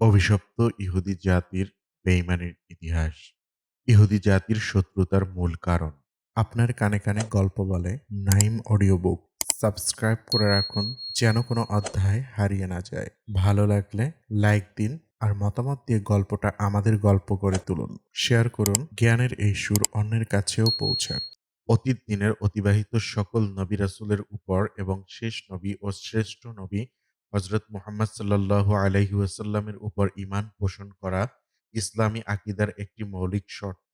অভিশপ্ত ইহুদি জাতির বেইমানির ইতিহাস। ইহুদি জাতির শত্রুতার মূল কারণ। আপনার কানে কানে গল্প বলে নাইম অডিও বুক। সাবস্ক্রাইব করে রাখুন যেন কোনো অধ্যায় হারিয়ে না যায়। ভালো লাগলে লাইক দিন আর মতামত দিয়ে গল্পটা আমাদের গল্প করে তুলুন। শেয়ার করুন জ্ঞানের এই সুর অন্যের কাছেও পৌঁছাক। অতীত দিনের অতিবাহিত সকল নবী রাসুলের উপর এবং শেষ নবী ও শ্রেষ্ঠ নবী হজরত মোহাম্মদ সাল্লাল্লাহু আলাইহি ওয়াসাল্লামের উপর ঈমান পোষণ করা ইসলামী আকিদার একটি মৌলিক শর্ত।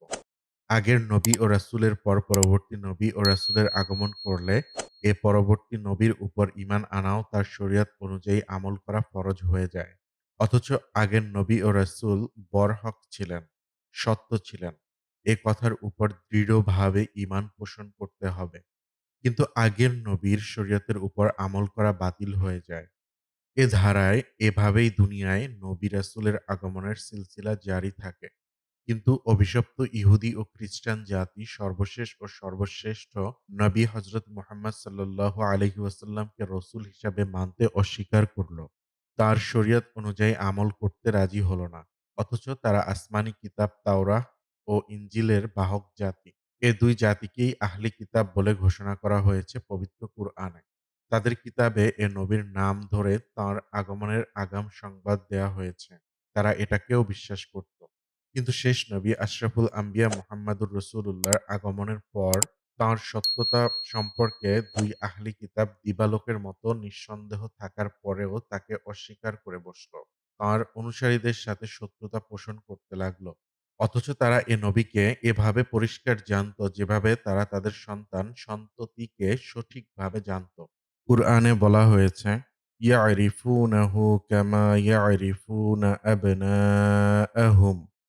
আগের নবী ও রাসূলের পর পরবর্তী নবী ও রাসূলের আগমন করলে এ পরবর্তী নবীর উপর ঈমান আনাও তার শরীয়ত অনুযায়ী আমল করা ফরজ হয়ে যায়। অথচ আগের নবী ও রাসূল বরহক ছিলেন, সত্য ছিলেন। এ কথার উপর দৃঢ়ভাবে ঈমান পোষণ করতে হবে। কিন্তু আগের নবীর শরীয়তের উপর আমল করা বাতিল হয়ে যায়। এ ধারায় এভাবেই দুনিয়ায় নবী রাসূলের আগমনের সিলসিলা জারি থাকে। কিন্তু অভিশপ্ত ইহুদি ও খ্রিস্টান জাতি সর্বশেষ ও সর্বশ্রেষ্ঠ নবী হজরত মোহাম্মদ সাল্লাল্লাহু আলাইহি ওয়াসাল্লামকে রসুল হিসাবে মানতে অস্বীকার করল। তার শরীয়ত অনুযায়ী আমল করতে রাজি হলো না। অথচ তারা আসমানি কিতাব তাওরাহ ও ইঞ্জিলের বাহক জাতি। এ দুই জাতিকেই আহলি কিতাব বলে ঘোষণা করা হয়েছে পবিত্র কুরআনে। তাদের কিতাবে এ নবীর নাম ধরে তার আগমনের আগাম সংবাদ দেয়া হয়েছে। তারা এটাকেও বিশ্বাস করত। কিন্তু শেষ নবী আশরাফুল আম্বিয়া মোহাম্মদুর রসুলুল্লাহর আগমনের পর তার সত্যতা সম্পর্কে দুই আহলি কিতাব দিবালোকের মতো নিঃসন্দেহ থাকার পরেও তাকে অস্বীকার করে বসল। তাঁর অনুসারীদের সাথে শত্রুতা পোষণ করতে লাগল। অথচ তারা এ নবীকে এভাবে পরিষ্কার জানত যেভাবে তারা তাদের সন্তান সন্ততিকে সঠিকভাবে জানত। কুরআনে বলা হয়েছে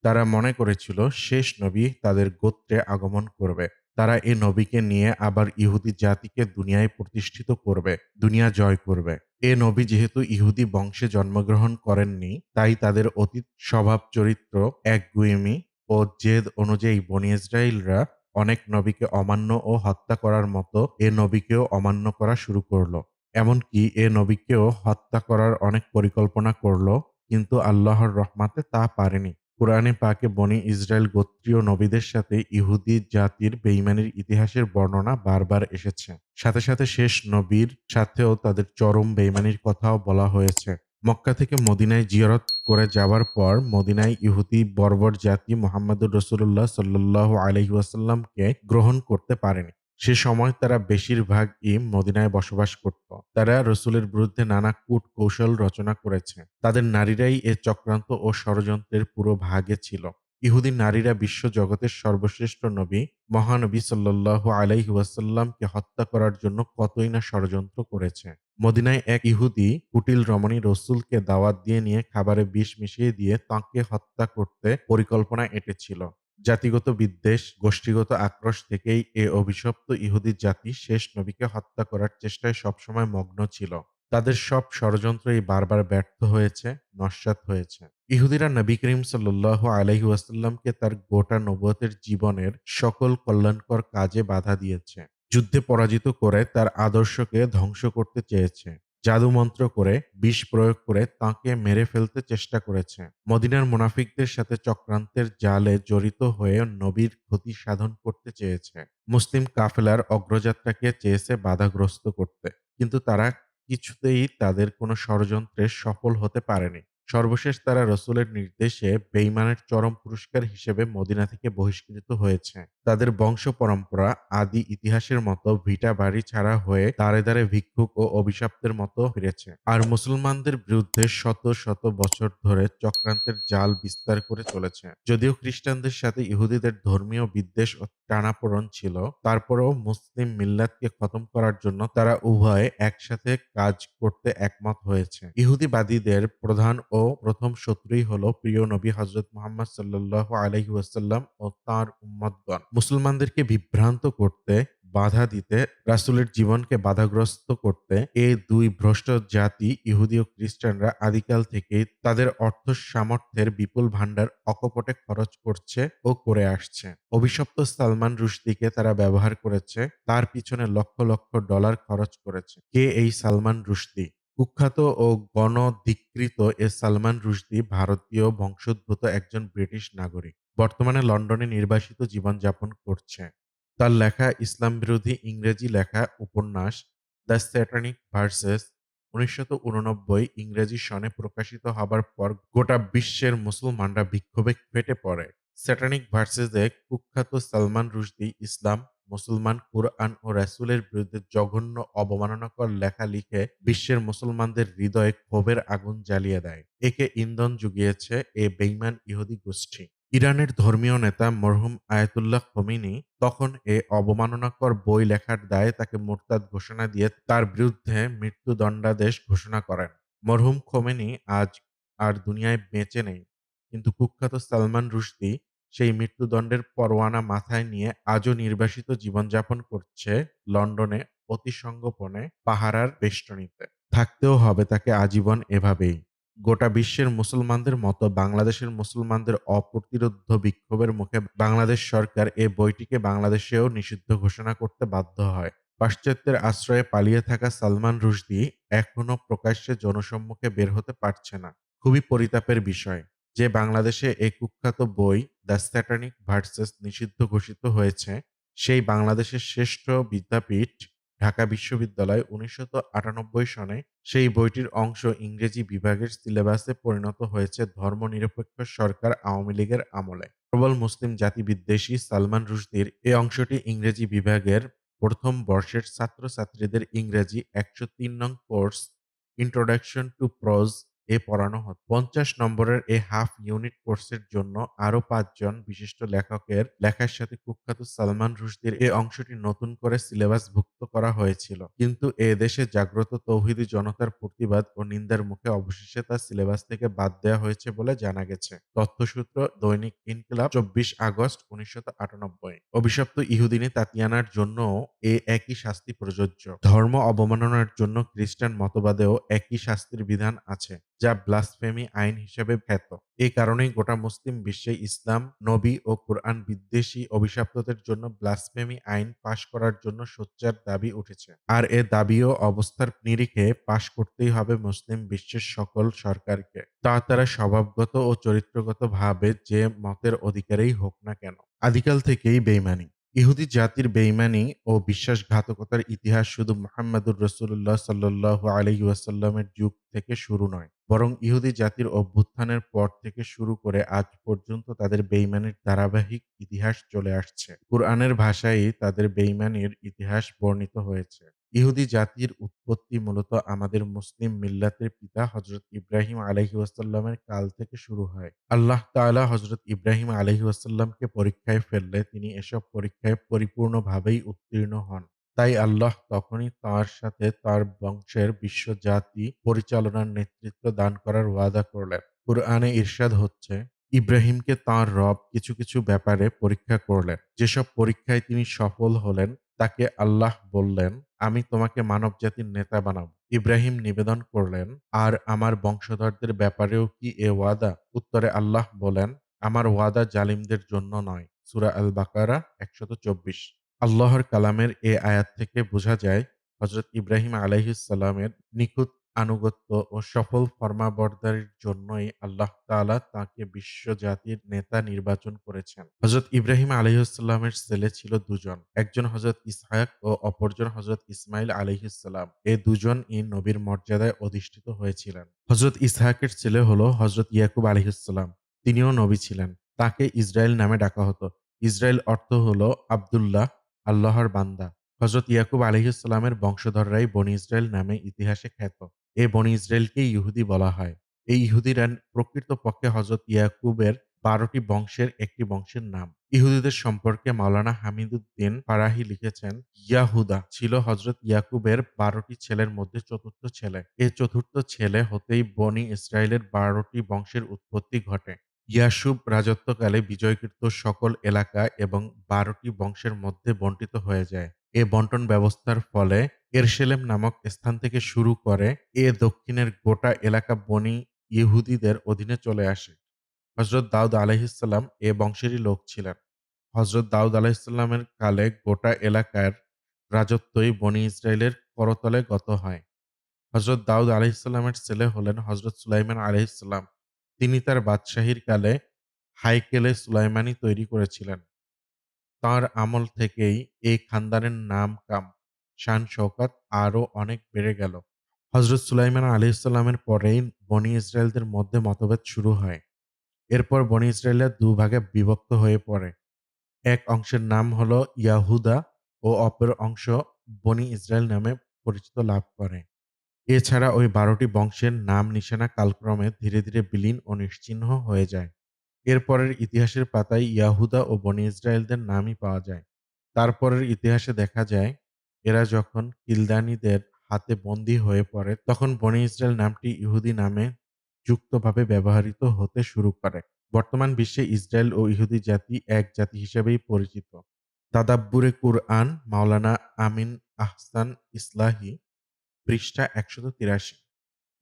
তারা মনে করেছিল, শেষ নবী তাদের গোত্রে আগমন করবে। তারা এ নবীকে নিয়ে আবার ইহুদি জাতিকে দুনিয়ায় প্রতিষ্ঠিত করবে, দুনিয়া জয় করবে। এ নবী যেহেতু ইহুদি বংশে জন্মগ্রহণ করেননি, তাই তাদের অতীত স্বভাব চরিত্র একগুয়েমি ও জেদ অনুযায়ী বনি ইসরায়েলরা অনেক নবীকে অমান্য ও হত্যা করার মতো এ নবীকেও অমান্য করা শুরু করল। এমনকি এ নবীকেও হত্যা করার অনেক পরিকল্পনা করল, কিন্তু আল্লাহর রহমাতে তা পারেনি। কোরআনে পাকে বনি ইসরায়েল গোত্রীয় নবীদের সাথে ইহুদি জাতির বেইমানির ইতিহাসের বর্ণনা বারবার এসেছে। সাথে সাথে শেষ নবীর সাথেও তাদের চরম বেইমানির কথাও বলা হয়েছে। মক্কা থেকে মদিনায় জিয়ারত করে যাওয়ার পর মদিনায় ইহুদি বর্বর জাতি মোহাম্মদুর রসুল্লাহ সাল্লাহ আলহি ওয়াসাল্লামকে গ্রহণ করতে পারেনি। সে সময় তারা বেশিরভাগ ই মদিনায় বসবাস করত। তারা রসুলের বিরুদ্ধে নানা কূট কৌশল রচনা করেছে। তাদের নারীরাই এ চক্রান্ত ও ষড়যন্ত্রের পুরো ভাগে ছিল। ইহুদি নারীরা বিশ্ব জগতের সর্বশ্রেষ্ঠ নবী, মহানবী সাল্লাহ আলাইহি ওয়াসাল্লামকে হত্যা করার জন্য কতই না ষড়যন্ত্র করেছে। মদিনায় এক ইহুদি, কুটিল রমণী রসুলকে দাওয়াত দিয়ে নিয়ে খাবারে বিষ মিশিয়ে দিয়ে তাঁকে হত্যা করতে পরিকল্পনা এঁটেছিল। জাতিগত বিদ্বেষ, গোষ্ঠীগত আক্রোশ থেকেই এ অভিশপ্ত ইহুদি জাতি শেষ নবীকে হত্যা করার চেষ্টায় সবসময় মগ্ন ছিল। তাদের সব ষড়যন্ত্রই বারবার ব্যর্থ হয়েছে নস্বাত হয়েছে। ইহুদিরা নবী করিম সাল্লাহ আলহি ওয়াসাল্লামকে তার গোটা নবতের জীবনের সকল কল্যাণকর কাজে বাধা দিয়েছে। যুদ্ধে পরাজিত করে তার আদর্শকে ধ্বংস করতে চেয়েছে। জাদুমন্ত্র করে, বিষ প্রয়োগ করে তাকে মেরে ফেলতে চেষ্টা করেছে। মদিনার মুনাফিকদের সাথে চক্রান্তের জালে জড়িত হয়ে নবীর ক্ষতি সাধন করতে চেয়েছে। মুসলিম কাফেলার অগ্রযাত্রাকে চেয়েছে বাধাগ্রস্ত করতে। কিন্তু তারা কিছুতেই তাদের কোনো ষড়যন্ত্রে সফল হতে পারেনি। সর্বশেষ তারা রসুলের নির্দেশে বেইমানের চরম পুরস্কার হিসেবে মদিনা থেকে বহিষ্কৃত হয়েছে। তাদের বংশ পরম্পরা, আদি ইতিহাসের মতো ভিটা বাড়ি ছাড়া হয়ে দাঁড়ে দাঁড়ে ভিক্ষুক ও অভিশাপ্তের মতো ফিরেছে। আর মুসলমানদের বিরুদ্ধে শত শত বছর ধরে চক্রান্তের জাল বিস্তার করে চলেছে। যদিও খ্রিস্টানদের সাথে ইহুদিদের ধর্মীয় বিদ্বেষ ও টানাপোড়ন ছিল, তারপরেও মুসলিম মিল্লাতকে খতম করার জন্য তারা উভয়ে একসাথে কাজ করতে একমত হয়েছে। ইহুদিবাদীদের প্রধান ও প্রথম শত্রুই হল প্রিয় নবী হজরত মোহাম্মদ সাল্লাহ আলহি ওয়াসাল্লাম ও তাঁর উম্মদগণ মুসলমানদেরকে বিভ্রান্ত করতে, বাধা দিতে, রাসুলের জীবনকে বাধাগ্রস্ত করতে এই দুই ভ্রষ্ট জাতি, ইহুদি ও খ্রিস্টানরা আদিকাল থেকেই তাদের অর্থ সামর্থ্যের বিপুল ভাণ্ডার অকপটে খরচ করছে ও করে আসছে। অভিশপ্ত সালমান রুশদিকে তারা ব্যবহার করেছে, তার পিছনে লক্ষ লক্ষ ডলার খরচ করেছে। কে এই সালমান রুশদি? কুখ্যাত ও গণধিকৃত এ সালমান রুশদি ভারতীয় বংশোদ্ভূত একজন ব্রিটিশ নাগরিক। বর্তমানে লন্ডনে নির্বাসিত জীবনযাপন করছে। তার লেখা ইসলাম বিরোধী ইংরেজি লেখা উপন্যাস দ্য স্যাটানিক ভার্সেস ১৯৮৯ ইংরেজি সনে প্রকাশিত হবার পর গোটা বিশ্বের মুসলমানরা বিক্ষোভে ফেটে পড়ে। স্যাটানিক ভার্সেস-এ কুখ্যাত সালমান রুশদি ইসলাম, মুসলমান, কুরআন ও রাসূলের বিরুদ্ধে জঘন্য অবমাননাকর লেখা লিখে বিশ্বের মুসলমানদের হৃদয়ে ক্ষোভের আগুন জ্বালিয়ে দেয়। একে ইন্ধন জুগিয়েছে এ বেঈমান ইহুদি গোষ্ঠী। ইরানের ধর্মীয় নেতা মরহুম আয়াতুল্লাহ খোমেনি তখন এ অবমাননাকর বই লেখার দায়ে তাকে মোরতাদ ঘোষণা দিয়ে তার বিরুদ্ধে মৃত্যুদণ্ডাদেশ ঘোষণা করেন। মরহুম খোমেনি আজ আর দুনিয়ায় বেঁচে নেই। কিন্তু কুখ্যাত সালমান রুশদি সেই মৃত্যুদণ্ডের পরোয়ানা মাথায় নিয়ে আজও নির্বাসিত জীবনযাপন করছে লন্ডনে অতিসংগোপনে পাহারার বেষ্টনীতে। থাকতেও হবে তাকে আজীবন এভাবেই। গোটা বিশ্বের মুসলমানদের মতো বাংলাদেশের মুসলমানদের অপ্রতিরোধ বিক্ষোভের মুখে বাংলাদেশ সরকার এ বইটিকে বাংলাদেশেও নিষিদ্ধ ঘোষণা করতে বাধ্য হয়। পাশ্চাত্যের আশ্রয়ে পালিয়ে থাকা সালমান রুশদি এখনও প্রকাশ্যে জনসম্মুখে বের হতে পারছে না। খুবই পরিতাপের বিষয় যে বাংলাদেশে এই কুখ্যাত বই দ্য স্যাটানিক ভার্সেস নিষিদ্ধ ঘোষিত হয়েছে, সেই বাংলাদেশের শ্রেষ্ঠ বিদ্যাপীঠ ঢাকা বিশ্ববিদ্যালয় ১৯৯৮ সনে সেই বইটির অংশ ইংরেজি বিভাগের সিলেবাসে পরিণত হয়েছে ধর্মনিরপেক্ষ সরকার আওয়ামী লীগের আমলে। প্রবল মুসলিম জাতিবিদ্বেষী সালমান রুশদির এই অংশটি ইংরেজি বিভাগের প্রথম বর্ষের ছাত্রছাত্রীদের ইংরেজি একশো তিন নং কোর্স ইন্ট্রোডাকশন টু প্রোজ এ পড়ানো হতো। ৫০ নম্বরের এ হাফ ইউনিট কোর্সের জন্য আরও পাঁচজন বিশিষ্ট লেখকের লেখার সাথে কুখ্যাত সালমান রুশদির এ অংশটি নতুন করে সিলেবাসভুক্ত করা হয়েছিল। কিন্তু এ দেশে জাগ্রত তৌহিদি জনতার প্রতিবাদ ও নিন্দার মুখে অবশেষে তা সিলেবাস থেকে বাদ দেওয়া হয়েছে বলে জানা গেছে। তথ্যসূত্র দৈনিক ইনকিলাব ২৪ আগস্ট ১৯৯৮ অভিশপ্ত ইহুদিনী তাতিয়ানার জন্যও এ একই শাস্তি প্রযোজ্য। ধর্ম অবমাননার জন্য খ্রিস্টান মতবাদেও একই শাস্তির বিধান আছে। যা ব্লাসফেমি আইন হিসেবে খ্যাত। এ কারণেই গোটা মুসলিম বিশ্বে ইসলাম, নবী ও কোরআন বিদ্বেষী অভিশাপ্তদের জন্য ব্লাসফেমি আইন পাশ করার জন্য সোচ্চার দাবি উঠেছে। আর এ দাবি ও অবস্থার নিরিখে পাশ করতেই হবে মুসলিম বিশ্বের সকল সরকারকে। তা তারা স্বভাবগত ও চরিত্রগতভাবে যে মতের অধিকারীই হোক না কেন। আদিকাল থেকেই বেইমানি ইহুদি জাতির বেইমানি ও বিশ্বাসঘাতকতার ইতিহাস শুধু মোহাম্মদুর রসুল্লাহ সাল্লাল্লাহু আলাইহি ওয়াসাল্লামের যুগ থেকে শুরু নয়। বরং ইহুদি জাতির অভ্যুত্থানের পর থেকে শুরু করে আজ পর্যন্ত তাদের বেইমানির ধারাবাহিক ইতিহাস চলে আসছে। কোরআনের ভাষায় তাদের বেইমানির ইতিহাস বর্ণিত হয়েছে। ইহুদি জাতির উৎপত্তি মূলত আমাদের মুসলিম মিল্লাতের পিতা হযরত ইব্রাহিম আলাইহি ওয়াসাল্লামের কাল থেকে শুরু হয়। আল্লাহ তাআলা হযরত ইব্রাহিম আলাইহি ওয়াসাল্লামকে পরীক্ষায় ফেললে তিনি এসব পরীক্ষায় পরিপূর্ণভাবেই উত্তীর্ণ হন। তাই আল্লাহ তখনই তাঁর সাথে তার বংশের বিশ্ব জাতি পরিচালনার নেতৃত্ব দান করার ওয়াদা করলেন। কুরআনে ইরশাদ হচ্ছে, ইব্রাহিমকে তাঁর রব কিছু, কিছু ব্যাপারে পরীক্ষা করলেন। যেসব পরীক্ষায় তিনি সফল হলেন তাকে আল্লাহ বললেন, আমি তোমাকে মানবজাতির নেতা বানাবো। ইব্রাহিম নিবেদন করলেন, আর আমার বংশধরদের ব্যাপারেও কি এ ওয়াদা? উত্তরে আল্লাহ বলেন, আমার ওয়াদা জালিমদের জন্য নয়। সুরা আল বাকারা ১২৪ আল্লাহর কালামের এ আয়াত থেকে বোঝা যায় হযরত ইব্রাহিম আলাইহিসসালামের নিখুঁত আনুগত্য ও সফল ফরমাবরদারির জন্যই আল্লাহ তাআলা তাঁকে বিশ্বজাতির নেতা নির্বাচন করেছেন। হযরত ইব্রাহিম আলাইহিসসালামের ছেলে ছিল দুজন। একজন হযরত ইসহাক ও অপরজন হজরত ইসমাইল আলাইহিসসালাম। এ দুজনই নবীর মর্যাদায় অধিষ্ঠিত হয়েছিলেন। হযরত ইসহাকের ছেলে হল হযরত ইয়াকুব আলাইহিসসালাম। তিনিও নবী ছিলেন। তাকে ইসরায়েল নামে ডাকা হতো। ইসরায়েল অর্থ হল আব্দুল্লাহ, আল্লাহর বান্দা। হযরত ইয়াকুব আলাইহিসসালামের বংশধররাই বনি ইসরাইল নামে ইতিহাসে খ্যাত। এ বনি ইসরাইলকেই ইহুদি বলা হয়। এই ইহুদিরা প্রকৃতপক্ষে হযরত ইয়াকুবের বারোটি বংশের একটি বংশের নাম। ইহুদিদের সম্পর্কে মাওলানা হামিদুদ্দিন ফারাহী লিখেছেন, ইয়াহুদা ছিল হযরত ইয়াকুবের বারোটি ছেলের মধ্যে চতুর্থ ছেলে। এ চতুর্থ ছেলে হতেই বনি ইসরাইলের বারোটি বংশের উৎপত্তি ঘটে। ইয়াসুব রাজত্বকালে বিজয়কৃত সকল এলাকা এবং বারোটি বংশের মধ্যে বণ্টিত হয়ে যায়। এ বন্টন ব্যবস্থার ফলে এরশেলেম নামক স্থান থেকে শুরু করে এ দক্ষিণের গোটা এলাকা বনি ইহুদিদের অধীনে চলে আসে। হজরত দাউদ আলাইহিসসালাম এ বংশেরই লোক ছিলেন। হজরত দাউদ আলাইহিসসালামের কালে গোটা এলাকার রাজত্বই বনি ইসরাইলের করতলে গত হয়। হজরত দাউদ আলাইহিসসালামের ছেলে হলেন হজরত সুলাইমান আলাইহিসসালাম। তিনি তার বাদশাহীর কালে হাইকেলে সুলাইমানি তৈরি করেছিলেন। তাঁর আমল থেকেই এই খানদানের নাম-কাম, শান-শওকত আরও অনেক বেড়ে গেল। হজরত সুলাইমান আলাইহিসসালামের পরেই বনি ইসরায়েলদের মধ্যে মতভেদ শুরু হয়। এরপর বনি ইসরায়েলরা দুভাগে বিভক্ত হয়ে পড়ে। এক অংশের নাম হল ইয়াহুদা ও অপর অংশ বনি ইসরায়েল নামে পরিচিত লাভ করে। এছাড়া ওই বারোটি বংশের নাম নিশানা কালক্রমে ধীরে ধীরে বিলীন ও নিশ্চিহ্ন হয়ে যায়। এরপরের ইতিহাসের পাতায় ইয়াহুদা ও বনি ইসরায়েলদের নামই পাওয়া যায়। তারপরের ইতিহাসে দেখা যায়, এরা যখন কিলদানীদের হাতে বন্দী হয়ে পড়ে, তখন বনি ইসরায়েল নামটি ইহুদি নামে যুক্তভাবে ব্যবহৃত হতে শুরু করে। বর্তমান বিশ্বে ইসরায়েল ও ইহুদি জাতি এক জাতি হিসেবেই পরিচিত। দাদাব্বুরে কুরআন মাওলানা আমিন আহসান ইসলাহি পৃষ্ঠা একশত তিরাশি।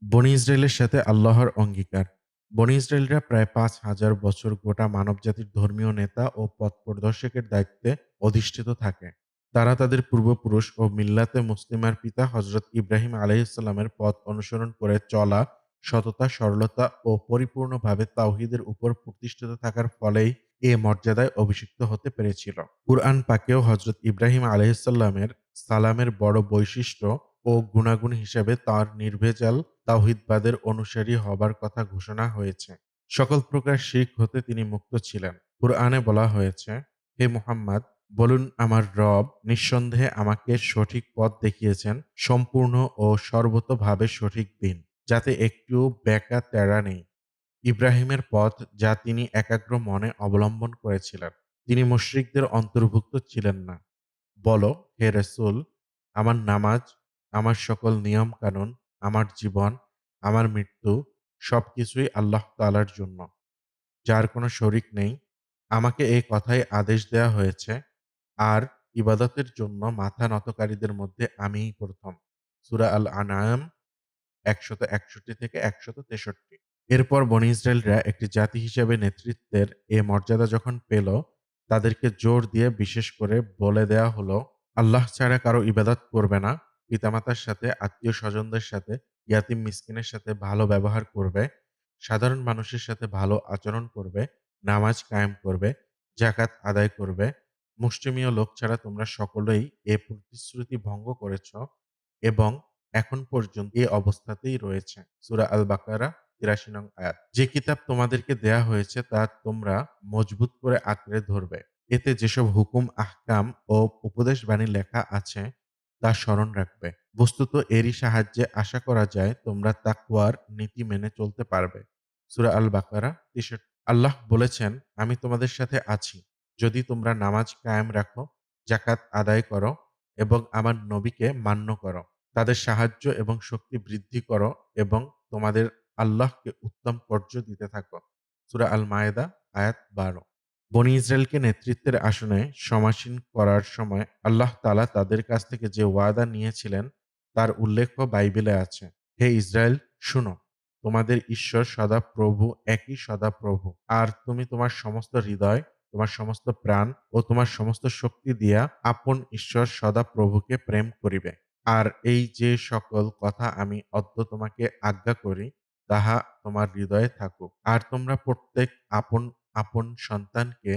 বনি ইসরায়েলের সাথে আল্লাহর অঙ্গীকার। বনি ইসরায়েলরা প্রায় পাঁচ হাজার বছর গোটা মানবজাতির ধর্মীয় নেতা ও পথ প্রদর্শকের দায়িত্বে অধিষ্ঠিত থাকে। তারা তাদের পূর্বপুরুষ ও মিল্লাতে মুসলিমার পিতা হজরত ইব্রাহিম আলাইসাল্লামের পথ অনুসরণ করে চলা, সততা, সরলতা ও পরিপূর্ণভাবে তাওহিদের উপর প্রতিষ্ঠিত থাকার ফলেই এ মর্যাদায় অভিষিক্ত হতে পেরেছিল। কুরআন পাকেও হজরত ইব্রাহিম আলাইসাল্লামের সালামের বড় বৈশিষ্ট্য ও গুণাগুণ হিসেবে তার নির্ভেজাল তাওহিদবাদের অনুসারী হবার কথা ঘোষণা হয়েছে। সকল প্রকার শিখ হতে তিনি মুক্ত ছিলেন। কুরআনে বলা হয়েছে, হে মুহাম্মদ, বলুন আমার রব নিঃসন্দেহে আমাকে সঠিক পথ দেখিয়েছেন, সম্পূর্ণ ও সর্বতভাবে সঠিক দিন, যাতে একটু বেকা তেড়া নেই। ইব্রাহিমের পথ যা তিনি একাগ্র মনে অবলম্বন করেছিলেন। তিনি মুশরিকদের অন্তর্ভুক্ত ছিলেন না। বলো, হে রসুল, আমার নামাজ আমার সকল নিয়ম কানুন আমার জীবন, আমার মৃত্যু সবকিছুই আল্লাহ তালার জন্য। যার কোনো শরিক নেই, আমাকে এই কথাই আদেশ দেয়া হয়েছে, আর ইবাদতের জন্য মাথা নতকারীদের মধ্যে আমিই প্রথম। সুরা আল আনায়াম একশত একষট্টি থেকে একশত তেষট্টি। এরপর বনি ইসরায়েলরা একটি জাতি হিসেবে নেতৃত্বের এ মর্যাদা যখন পেল, তাদেরকে জোর দিয়ে বিশেষ করে বলে দেয়া হলো, আল্লাহ ছাড়া কারও ইবাদত করবে না পিতামাতার সাথে আত্মীয় স্বজনদের সাথে, ইয়াতিম মিসকিনের সাথে ভালো ব্যবহার করবে, সাধারণ মানুষের সাথে ভালো আচরণ করবে, নামাজ কায়েম করবে জাকাত আদায় করবে। মুষ্টিমীয় লোক ছাড়া তোমরা সকলেই এ প্রতিশ্রুতি ভঙ্গ করেছ এবং এখন পর্যন্ত এ অবস্থাতেই রয়েছে। সুরা আল বাকারা তিরাশি নং আয়াত। যে কিতাব তোমাদেরকে দেয়া হয়েছে তা তোমরা মজবুত করে আঁকড়ে ধরবে। এতে যেসব হুকুম, আহকাম ও উপদেশ বাণী লেখা আছে তা স্মরণ রাখবে। বস্তুত এরই সাহায্যে আশা করা যায় তোমরা তাকওয়ার নীতি মেনে চলতে পারবে। সুরা আল বাকারা আল্লাহ বলেছেন, আমি তোমাদের সাথে আছি। যদি তোমরা নামাজ কায়েম রাখো জাকাত আদায় করো এবং আমার নবীকে মান্য করো, তাদের সাহায্য এবং শক্তি বৃদ্ধি করো এবং তোমাদের আল্লাহকে উত্তম পর্য দিতে থাকো। সুরা আল মায়েদা আয়াত বারো। বনি ইসরায়েলকে নেতৃত্বের আসনে সমাসীন করার সময় আল্লাহ তালা তাদের কাছ থেকে যে ওয়াদা নিয়েছিলেন, তার উল্লেখ বাইবেলে আছে। হে ইসরায়েল, শুনো, তোমাদের ঈশ্বর সদা প্রভু একই সদা প্রভু আর তুমি তোমার সমস্ত হৃদয়, তোমার সমস্ত প্রাণ ও তোমার সমস্ত শক্তি দিয়া আপন ঈশ্বর সদা প্রভুকে প্রেম করিবে। আর এই যে সকল কথা আমি অদ্য তোমাকে আজ্ঞা করি, তাহা তোমার হৃদয়ে থাকুক। আর তোমরা প্রত্যেক আপন আপন সন্তানকে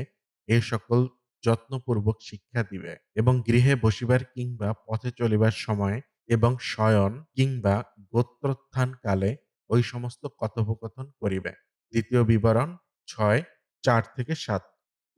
এ সকল যত্নপূর্বক শিক্ষা দিবে এবং গৃহে বসিবার কিংবা পথে চলিবার সময় এবং শয়ন কিংবা গোত্রোত্থানকালে ওই সমস্ত কথোপকথন করিবে। দ্বিতীয় বিবরণ ছয়, চার থেকে সাত।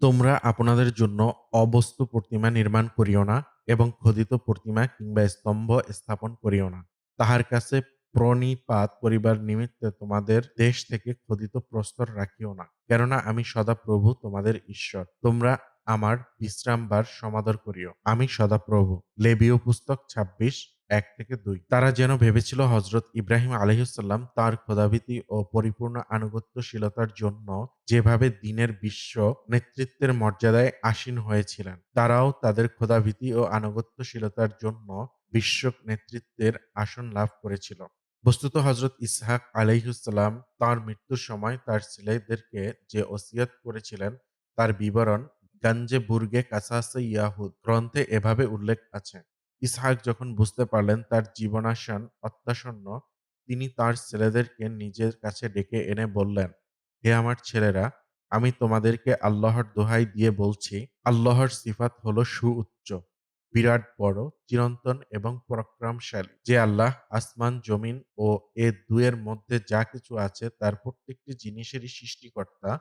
তোমরা আপনাদের জন্য অবস্তু প্রতিমা নির্মাণ করিও না এবং খোদিত প্রতিমা কিংবা স্তম্ভ স্থাপন করিও না। তাহার কাছে প্রণিপাত করিবার নিমিত্তে তোমাদের দেশ থেকে খোদিত প্রস্তর রাখিও না। কেননা আমি সদাপ্রভু তোমাদের ঈশ্বর। তোমরা আমার বিশ্রামবার সমাদর করিও। আমি সদাপ্রভু। লেবীয় পুস্তক ছাব্বিশ, এক থেকে দুই। তারা যেন ভেবেছিল হজরত ইব্রাহিম আলহিসাল্লাম তার খোদাভীতি ও পরিপূর্ণ আনুগত্যশীলতার জন্য যেভাবে দিনের বিশ্ব নেতৃত্বের মর্যাদায় আসীন হয়েছিলেন, তারাও তাদের খোদাভীতি ও আনুগত্যশীলতার জন্য বিশ্ব নেতৃত্বের আসন লাভ করেছিল। বস্তুত হজরত ইসহাক আলাইহুসাল্লাম তার মৃত্যুর সময় তার ছেলেদেরকে যে ওসিয়ত করেছিলেন, তার বিবরণ গাঞ্জে বুর্গে কাসাসে ইয়াহুদ গ্রন্থে এভাবে উল্লেখ আছে। ইসহাক যখন বুঝতে পারলেন তার জীবনাশান অত্যাসন্ন, তিনি তার ছেলেদেরকে নিজের কাছে ডেকে এনে বললেন, হে আমার ছেলেরা, আমি তোমাদেরকে আল্লাহর দোহাই দিয়ে বলছি, আল্লাহর সিফাত হলো সুউচ্চ। বিরাট বড়, চিরন্তন এবং পরাক্রমশালী। যে আল্লাহ আসমান, জমিন ও এ দুয়ের মধ্যে যা কিছু আছে তার প্রত্যেকটি জিনিসেরই সৃষ্টিকর্তা,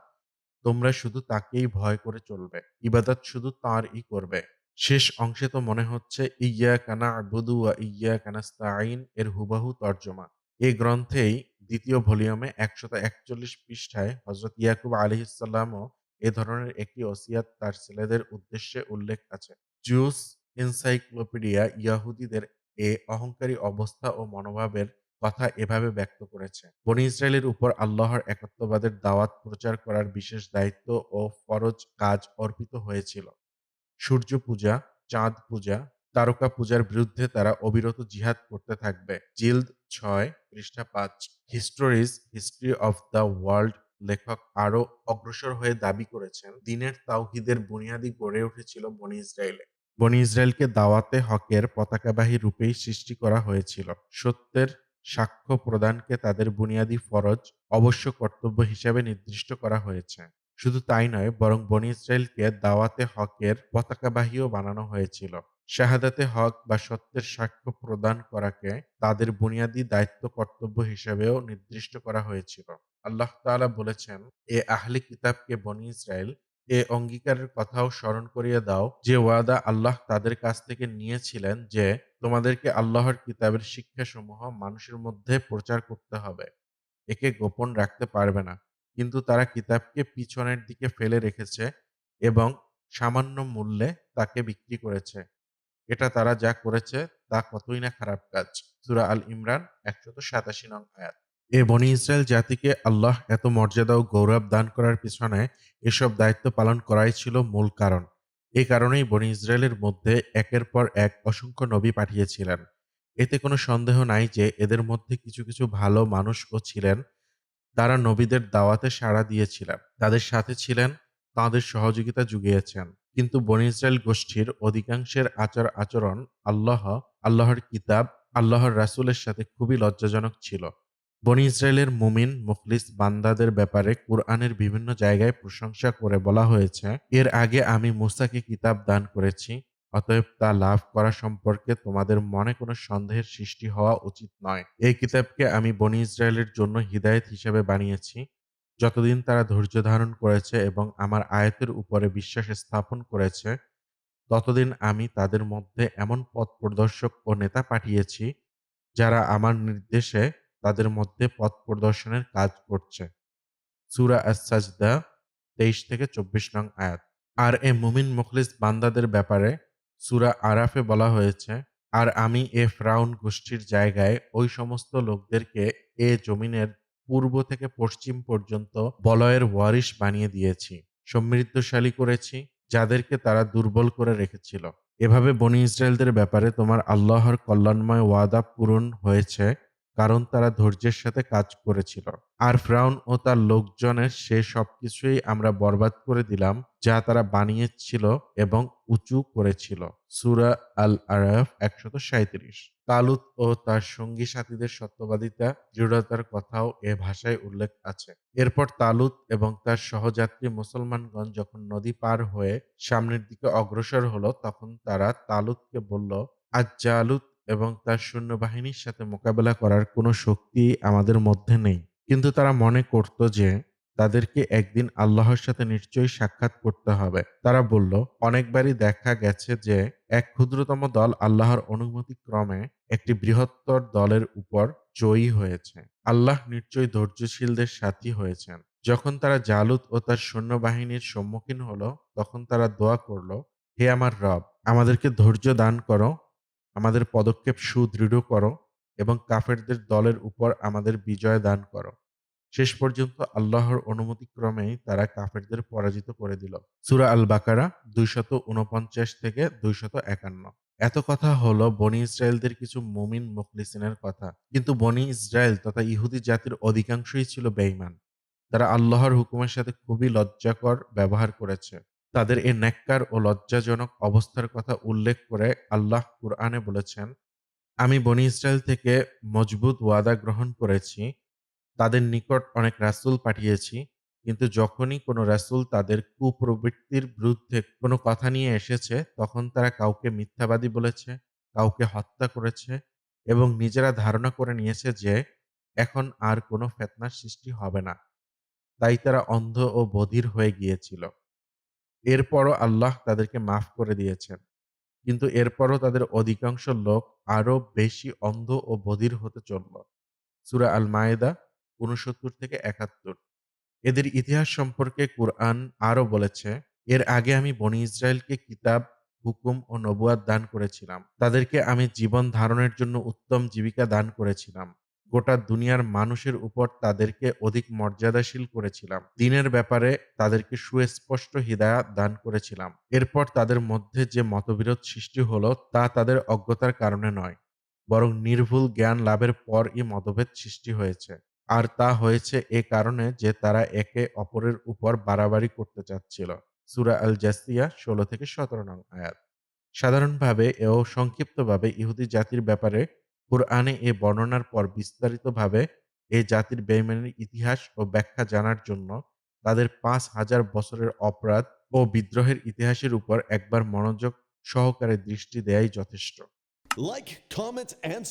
তোমরা শুধু তাকেই ভয় করে চলবে, ইবাদত শুধু তাঁরই করবে। শেষ অংশে তো মনে হচ্ছে ইয়া কানা আবুদু ওয়া ইয়া কানাস্তাইন এর হুবাহু তর্জমা। এই গ্রন্থেই দ্বিতীয় ভলিউমে একশত একচল্লিশ পৃষ্ঠায় হজরত ইয়াকুব আলহিসাল্লামও এ ধরনের একটি ওসিয়াত তার ছেলেদের উদ্দেশ্যে উল্লেখ আছে। জুস এনসাইক্লোপিডিয়া ইয়াহুদিদের এ অহংকারী অবস্থা ও মনোভাবের কথা এভাবে ব্যক্ত করেছে। বনি ইসরায়েলের উপর আল্লাহর একত্ববাদের দাওয়াত প্রচার করার বিশেষ দায়িত্ব ও ফরজ কাজ অর্পিত হয়েছিল। সূর্য পূজা, চাঁদ পূজা, তারকা পূজার বিরুদ্ধে তারা অবিরত জিহাদ করতে থাকবে। জিল্দ ছয়, পৃষ্ঠা পাঁচ histories history of the world লেখক আরও অগ্রসর হয়ে দাবি করেছেন, দিনের তাওহিদের বুনিয়াদি গড়ে উঠেছিল বনি ইসরায়েলে বনি ইসরায়েলকে দাওয়াতে হকের পতাকাবাহী রূপেই সৃষ্টি করা হয়েছিল। সত্যের সাক্ষ্য প্রদানকে তাদের বুনিয়াদি ফরজ, অবশ্য কর্তব্য হিসাবে নির্দিষ্ট করা হয়েছে। শুধু তাই নয়, বরং বনি ইসরায়েলকে দাওয়াতে হকের পতাকাবাহীও বানানো হয়েছিল। শাহাদাতে হক বা সত্যের সাক্ষ্য প্রদান করাকে তাদের বুনিয়াদি দায়িত্ব কর্তব্য হিসেবেও নির্দিষ্ট করা হয়েছিল। আল্লাহ তাআলা বলেছেন, এ আহলি কিতাবকে বনি ইসরায়েল এ অঙ্গীকারের কথাও স্মরণ করিয়ে দাও যে ওয়াদা আল্লাহ তাদের কাছ থেকে নিয়েছিলেন যে তোমাদেরকে আল্লাহর কিতাবের শিক্ষাসমূহ মানুষের মধ্যে প্রচার করতে হবে। একে গোপন রাখতে পারবে না। কিন্তু তারা কিতাবকে পিছনের দিকে ফেলে রেখেছে এবং সামান্য মূল্যে তাকে বিক্রি করেছে। এটা তারা যা করেছে তা কতই না খারাপ কাজ। সুরা আল ইমরান একশত সাতাশি নং আয়াত। এ বনি ইসরায়েল জাতিকে আল্লাহ এত মর্যাদা ও গৌরব দান করার পিছনে এসব দায়িত্ব পালন করাই ছিল মূল কারণ। এই কারণেই বনি ইসরায়েলের মধ্যে একের পর এক অসংখ্য নবী পাঠিয়েছিলেন। এতে কোনো সন্দেহ নাই যে এদের মধ্যে কিছু কিছু ভালো মানুষও ছিলেন। তারা নবীদের দাওয়াতে সাড়া দিয়েছিলেন। তাদের সাথে ছিলেন, তাঁদের সহযোগিতা জুগিয়েছেন। কিন্তু বনি ইসরায়েল গোষ্ঠীর অধিকাংশের আচার আচরণ আল্লাহ, আল্লাহর কিতাব, আল্লাহর রাসুলের সাথে খুবই লজ্জাজনক ছিল। বনি ইসরায়েলের মুমিন মুখলিস বান্দাদের ব্যাপারে কুরআনের বিভিন্ন জায়গায় প্রশংসা করে বলা হয়েছে, এর আগে আমি মুসাকে কিতাব দান করেছি, অতএব তা লাভ করা সম্পর্কে তোমাদের মনে কোনো সন্দেহের সৃষ্টি হওয়া উচিত নয়। এই কিতাবকে আমি বনি ইসরায়েলের জন্য হিদায়ত হিসেবে বানিয়েছি, যতদিন তারা ধৈর্য ধারণ করেছে এবং আমার আয়াতের উপরে বিশ্বাস স্থাপন করেছে, ততদিন আমি তাদের মধ্যে এমন পথ প্রদর্শক ও নেতা পাঠিয়েছি, যারা আমার নির্দেশে তাদের মধ্যে পথ প্রদর্শনের কাজ করছে। সুরা আস-সাজদা, তেইশ থেকে চব্বিশ নং আয়াত। আর এ মুমিন মুখলিস বান্দাদের ব্যাপারে সুরা আরাফে বলা হয়েছে, আর আমি এ ফ্রাউন গোষ্ঠীর জায়গায় ওই সমস্ত লোকদেরকে এ জমিনের পূর্ব থেকে পশ্চিম পর্যন্ত বলয়ের ওয়ারিশ বানিয়ে দিয়েছি, সমৃদ্ধশালী করেছি, যাদেরকে তারা দুর্বল করে রেখেছিল। এভাবে বনি ইসরায়েলদের ব্যাপারে তোমার আল্লাহর কল্যাণময় ওয়াদা পূরণ হয়েছে কারণ তারা ধৈর্যের সাথে কাজ করেছিল। আর ফ্রাউন ও তার লোকজনের সে সবকিছুই আমরা বরবাদ করে দিলাম, যা তারা বানিয়েছিল এবং উঁচু করেছিল। সুরা আল আরাফ একশত সাঁত্রিশ তালুত ও তার সঙ্গী সাথীদের সত্যবাদিতা দৃঢ়তার কথাও এ ভাষায় উল্লেখ আছে। এরপর তালুত এবং তার সহযাত্রী মুসলমানগণ যখন নদী পার হয়ে সামনের দিকে অগ্রসর হলো, তখন তারা তালুতকে বলল, আজ জালুত এবং তার সৈন্যবাহিনীর সাথে মোকাবেলা করার কোনো শক্তি আমাদের মধ্যে নেই। কিন্তু তারা মনে করত যে, তাদেরকে একদিন আল্লাহর সাথে নিশ্চয়ই সাক্ষাৎ করতে হবে। তারা বলল, অনেকবারই দেখা গেছে যে, এক ক্ষুদ্রতম দল আল্লাহর অনুমতি ক্রমে একটি বৃহত্তর দলের উপর জয়ী হয়েছে। আল্লাহ নিশ্চয়ই ধৈর্যশীলদের সাথী হয়েছেন। যখন তারা জালুত ও তার সৈন্যবাহিনীর সম্মুখীন হলো, তখন তারা দোয়া করল, হে আমার রব, আমাদেরকে ধৈর্য দান করো আমাদের পদক্ষেপ সুদৃঢ় করো এবং কাফেরদের দলের উপর আমাদের বিজয় দান করো। শেষ পর্যন্ত আল্লাহর অনুমতিক্রমেই তারা কাফেরদের পরাজিত করে দিল। সুরা আল বাকারা দুইশত উনপঞ্চাশ থেকে দুইশত একান্ন। এত কথা হলো বনি ইসরায়েলদের কিছু মুমিন মুখলিসিনের কথা। কিন্তু বনি ইসরায়েল তথা ইহুদি জাতির অধিকাংশই ছিল বেঈমান। তারা আল্লাহর হুকুমের সাথে খুবই লজ্জাকর ব্যবহার করেছে। তাদের এই ন্যাক্কার ও লজ্জাজনক অবস্থার কথা উল্লেখ করে আল্লাহ কুরআনে বলেছেন, আমি বনি ইসরায়েল থেকে মজবুত ওয়াদা গ্রহণ করেছি, তাদের নিকট অনেক রাসূল পাঠিয়েছি, কিন্তু যখনই কোনো রাসূল তাদের কুপ্রবৃত্তির বিরুদ্ধে কোনো কথা নিয়ে এসেছে, তখন তারা কাউকে মিথ্যাবাদী বলেছে, কাউকে হত্যা করেছে এবং নিজেরা ধারণা করে নিয়েছে যে এখন আর কোনো ফেতনার সৃষ্টি হবে না। তাই তারা অন্ধ ও বধির হয়ে গিয়েছিল। এরপরও আল্লাহ তাদেরকে মাফ করে দিয়েছেন। কিন্তু এরপরও তাদের অধিকাংশ লোক আরও বেশি অন্ধ ও বধির হতে চলল। সুরা আল মায়েদা উনসত্তর থেকে একাত্তর। এদের ইতিহাস সম্পর্কে কুরআন আরও বলেছে, এর আগে আমি বনি ইসরায়েলকে কিতাব, হুকুম ও নবুয়াদ দান করেছিলাম। তাদেরকে আমি জীবন ধারণের জন্য উত্তম জীবিকা দান করেছিলাম। গোটা দুনিয়ার মানুষের উপর তাদেরকে অধিক মর্যাদাশীল করেছিলাম। দিনের ব্যাপারে তাদেরকে সুস্পষ্ট হৃদায়াত দান করেছিলাম। এরপর তাদের মধ্যে যে মতবিরোধ সৃষ্টি হলো, তা তাদের অজ্ঞতার কারণে নয়, বরং নির্ভুল জ্ঞান লাভের পরই মতভেদ সৃষ্টি হয়েছে। আর তা হয়েছে এ কারণে যে তারা একে অপরের উপর বাড়াবাড়ি করতে চাচ্ছিল। সুরা আল জাসিয়া ষোলো থেকে সতেরো নং আয়াত। সাধারণভাবে এও সংক্ষিপ্তভাবে ইহুদি জাতির ব্যাপারে কুরআনে এ বর্ণনার পর বিস্তারিতভাবে এ জাতির বেইমানের ইতিহাস ও ব্যাখ্যা জানার জন্য তাদের পাঁচ হাজার বছরের অপরাধ ও বিদ্রোহের ইতিহাসের উপর একবার মনোযোগ সহকারে দৃষ্টি দেয়াই যথেষ্ট Like, comment, and.